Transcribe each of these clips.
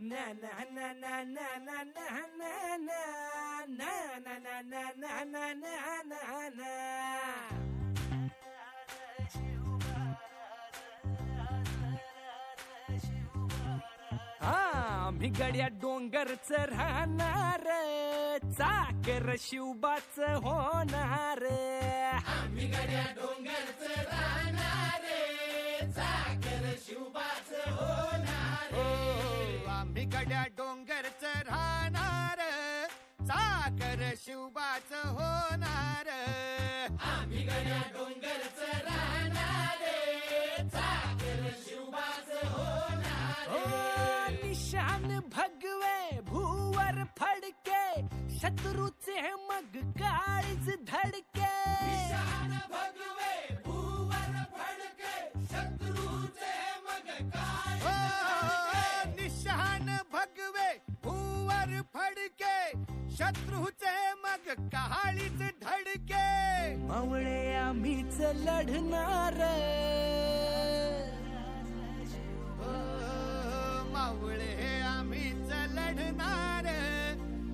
na na na na na na na na na na na na na na na na na हा मी गड्या डोंगरच राहणार चाकर शिवबाच होणार आम्ही गड्या डोंगरच राहणार चाकर शिवबाच होणार निगड्या डोंगरच राहणार साखर शिवबाच होणार. निगड्या डोंगरच राहणार शिवबाच होणार. भगव शत्रूचे मग कहाळीच धडके. मावळे आम्हीच लढणार. हो, मावळे आम्हीच लढणार.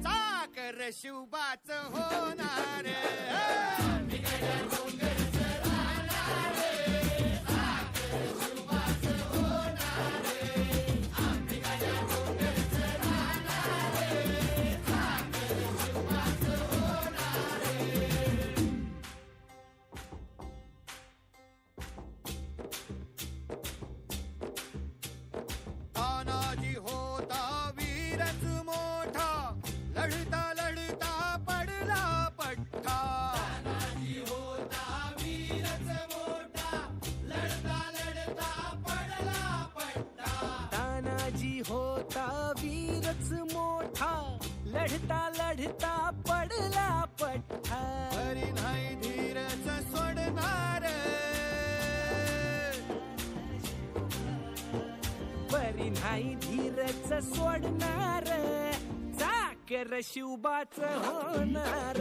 चाकर शिवबाच होणार. नाही धीरच सोडणार चाकर शिवबाच होणार.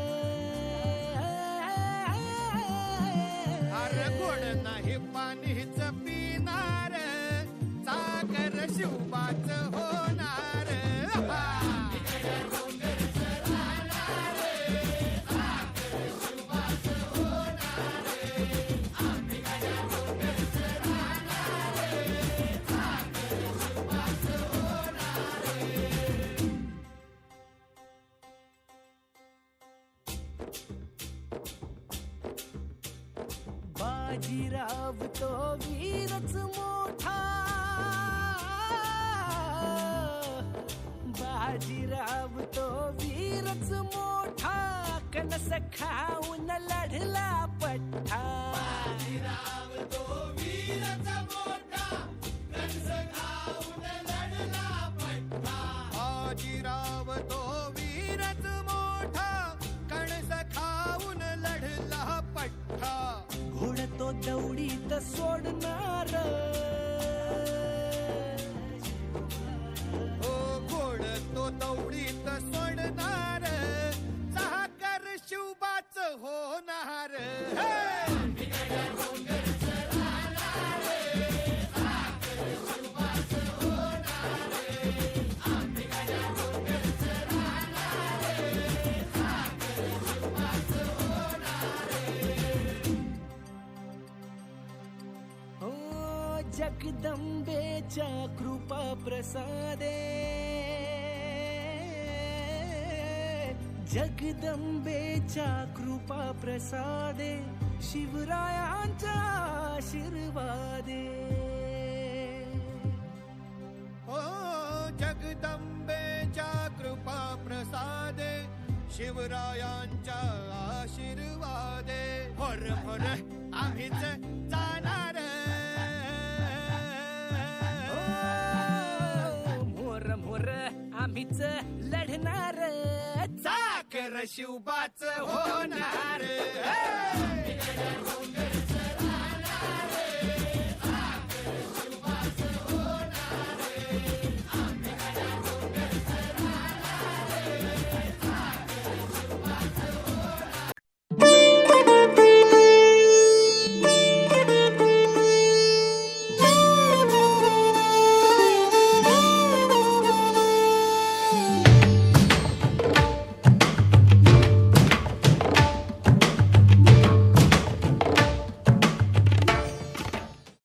गोड नाही पाणीच पिणार? चाकर शिवबाच बाजीराव तो वीरच मोठा. बाजीराव तो वीरच मोठा. कणस खाऊन लढला पठ्ठा. बाजीराव तो वीरच डवडी तर सोडणार जगदंबेच्या कृपा प्रसादे। जगदंबेच्या कृपा प्रसादे शिवरायांच्या आशीर्वादे। ओ जगदंबेच्या कृपा प्रसादे शिवरायांच्या आशीर्वादे। हर हर आहेच चाल आम्हीच लढणार. चाकर शिवबाच होणार.